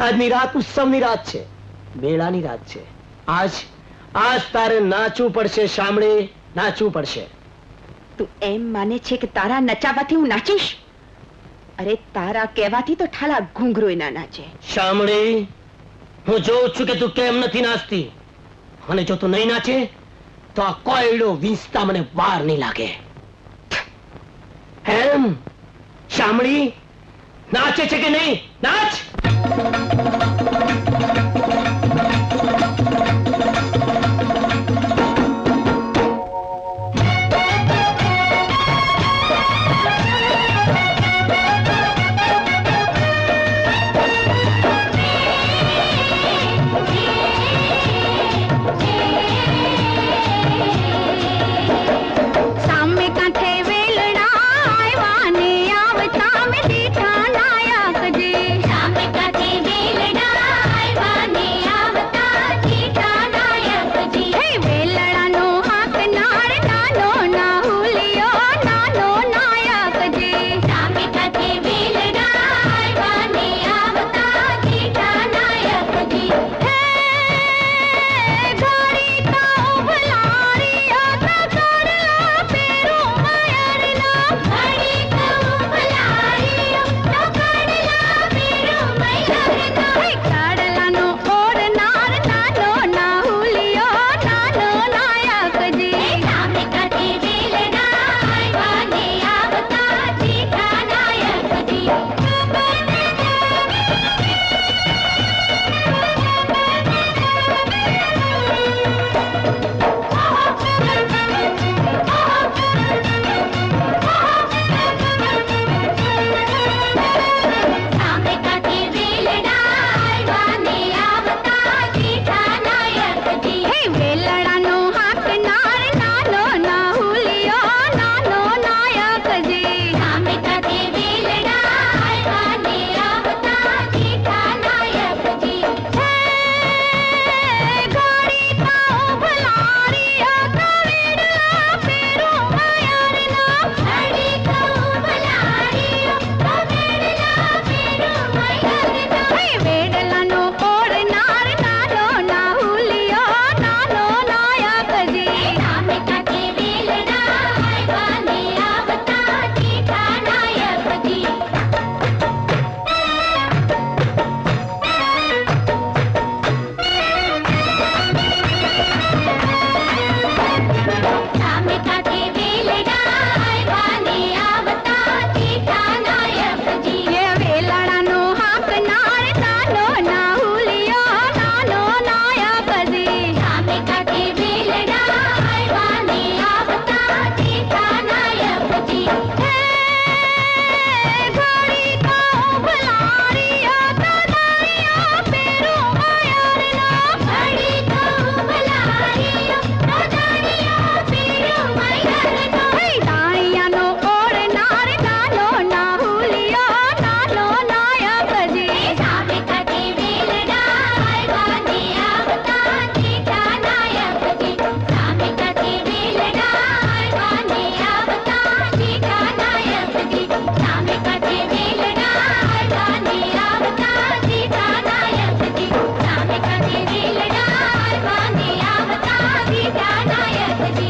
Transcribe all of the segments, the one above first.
આજની રાત ઉત્સવની રાત છે. મેળાની રાત છે. આજ આજ તારે નાચવું પડશે શામળી નાચવું પડશે. તું એમ માને છે કે તારા નચાવાથી હું નાચીશ? અરે તારા કહેવાથી તો ઠાલા ઘૂંઘરોય ના નાચે. શામળી હું જોઉં છું કે તું કેમ નથી નાચતી. અને જો તું નહીં નાચે તો આ કોયડો વીંચતા મને વાર નહીં લાગે. હેમ શામળી નાચે છે કે નહીં? નાચ! Thank you.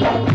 Thank you.